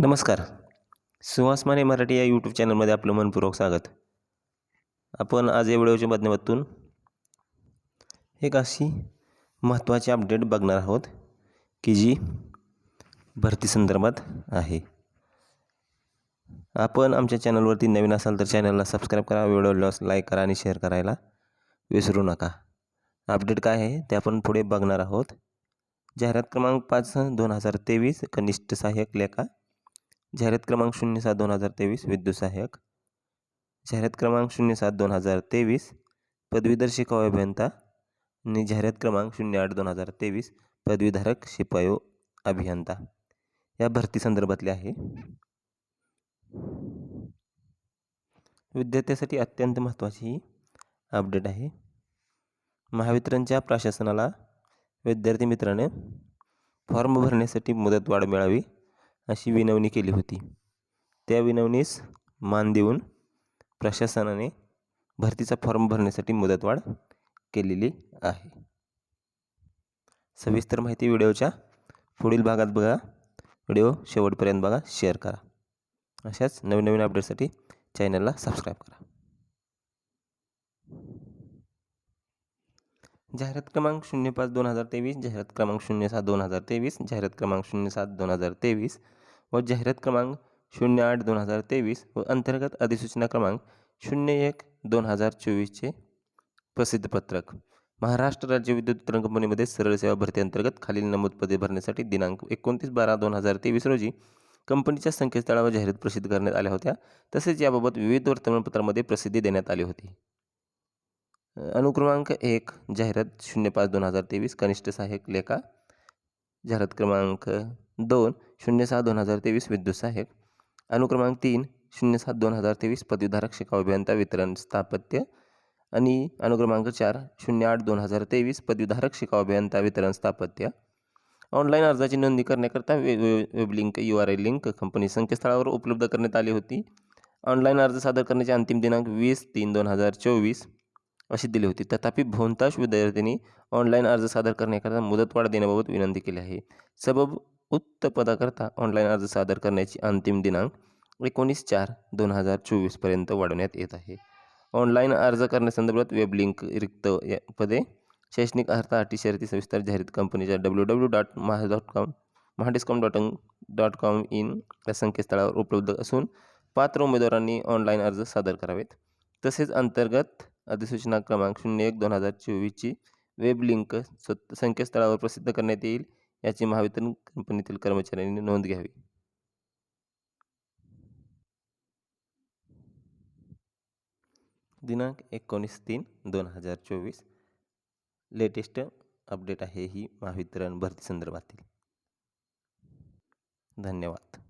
नमस्कार. सुहास माने मराठी या यूट्यूब चॅनलमध्ये आपलं मनपूर्वक स्वागत. आपण आज या व्हिडिओच्या माध्यमातून एक अशी महत्त्वाची अपडेट बघणार आहोत की जी भरती संदर्भात आहे. आपण आमच्या चॅनलवरती नवीन असाल तर चॅनलला सबस्क्राईब करा व्हिडिओला लाईक करा आणि शेअर करायला विसरू नका. अपडेट काय आहे ते आपण पुढे बघणार आहोत. जाहिरात क्रमांक पाच दोन हजार तेवीस कनिष्ठ सहाय्यक लेखा जाहिरात क्रमांक शून्य सात दोन हजार तेवीस विद्युत सहाय्यक. जाहिरात क्रमांक शून्य सात दोन हजार तेवीस पदवीधर शिकाऊ अभियंता. आणि जाहिरात क्रमांक शून्य आठ दोन हजार तेवीस पदवीधारक शिपायो अभियंता. या भरती संदर्भातले आहे. विद्यार्थ्यासाठी अत्यंत महत्त्वाची ही अपडेट आहे. महावितरणच्या प्रशासनाला विद्यार्थी मित्राने फॉर्म भरण्यासाठी मुदतवाढ मिळावी. अशी विनवणी केली होती. त्या विनवणीस मान देऊन प्रशासनाने भरतीचा फॉर्म भरण्यासाठी मुदतवाढ केलेली आहे. सविस्तर माहिती व्हिडिओच्या पुढील भागात बघा. व्हिडिओ शेवटपर्यंत बघा शेअर करा. अशाच नवीन नवीन अपडेटसाठी चॅनलला सबस्क्राईब करा. जाहिरात क्रमांक शून्य पाच दोन हजार तेवीस जाहिरात क्रमांक शून्य सात दोन हजार तेवीस जाहिरात क्रमांक शून्य सात दोन हजार तेवीस व जाहिरात क्रमांक शून्य आठ दोन हजार तेवीस व अंतर्गत अधिसूचना क्रमांक शून्य एक दोन हजार चोवीसचे प्रसिद्ध पत्रक. महाराष्ट्र राज्य विद्युत वितरण कंपनीमध्ये सरळ सेवा भरती अंतर्गत खालील नमूद पदे भरण्यासाठी दिनांक एकोणतीस बारा दोन हजार तेवीस रोजी कंपनीच्या संकेतस्थळावर जाहिरात प्रसिद्ध करण्यात आल्या होत्या. तसेच याबाबत विविध वर्तमानपत्रामध्ये प्रसिद्धी देण्यात आली होती. अनुक्रमांक एक जाहिरात शून्य पाच दोन हजार तेवीस कनिष्ठ सहाय्यक लेखा जाहिरात क्रमांक दोन शून्य सहा दोन हजार तेवीस विद्युत सहाय्यक. अनुक्रमांक तीन शून्य सात दोन हजार तेवीस पदवीधारक शिका अभियंता वितरण स्थापत्य. आणि अनुक्रमांक चार शून्य आठ दोन हजार तेवीस पदवीधारक शिका अभियंता वितरण स्थापत्य. ऑनलाईन अर्जाची नोंदणी करण्याकरता वे web link U R L link company संकेतस्थळावर उपलब्ध करण्यात आली होती. ऑनलाईन अर्ज सादर करण्याचे अंतिम दिनांक वीस तीन दोन हजार चोवीस. अशी दिली होती. तथापि बहुतांश विद्यार्थ्यांनी ऑनलाईन अर्ज सादर करण्याकरता मुदतवाढ देण्याबाबत विनंती केली आहे. सबब उक्त पदाकरता ऑनलाईन अर्ज सादर करण्याची अंतिम दिनांक एकोणीस चार दोन हजार चोवीसपर्यंत वाढवण्यात येत आहे. ऑनलाईन अर्ज करण्यासंदर्भात वेब लिंक रिक्त पदे शैक्षणिक अर्थ अटी शर्ती सविस्तर जाहीर कंपनीच्या W W dot Maha dot com Mahadiscom dot dot com in या संकेतस्थळावर उपलब्ध असून पात्र उमेदवारांनी ऑनलाईन अर्ज सादर करावेत. तसेच अंतर्गत अधिसूचना क्रमांक शून्य एक दोन हजार चोवीसची वेब लिंक स्वत संकेतस्थळावर प्रसिद्ध करण्यात येईल याची महावितरण कंपनीतील कर्मचाऱ्यांनी नोंद घ्यावी. दिनांक एकोणीस तीन दोन हजार चोवीस. लेटेस्ट अपडेट आहे ही महावितरण भरती संदर्भातील. धन्यवाद.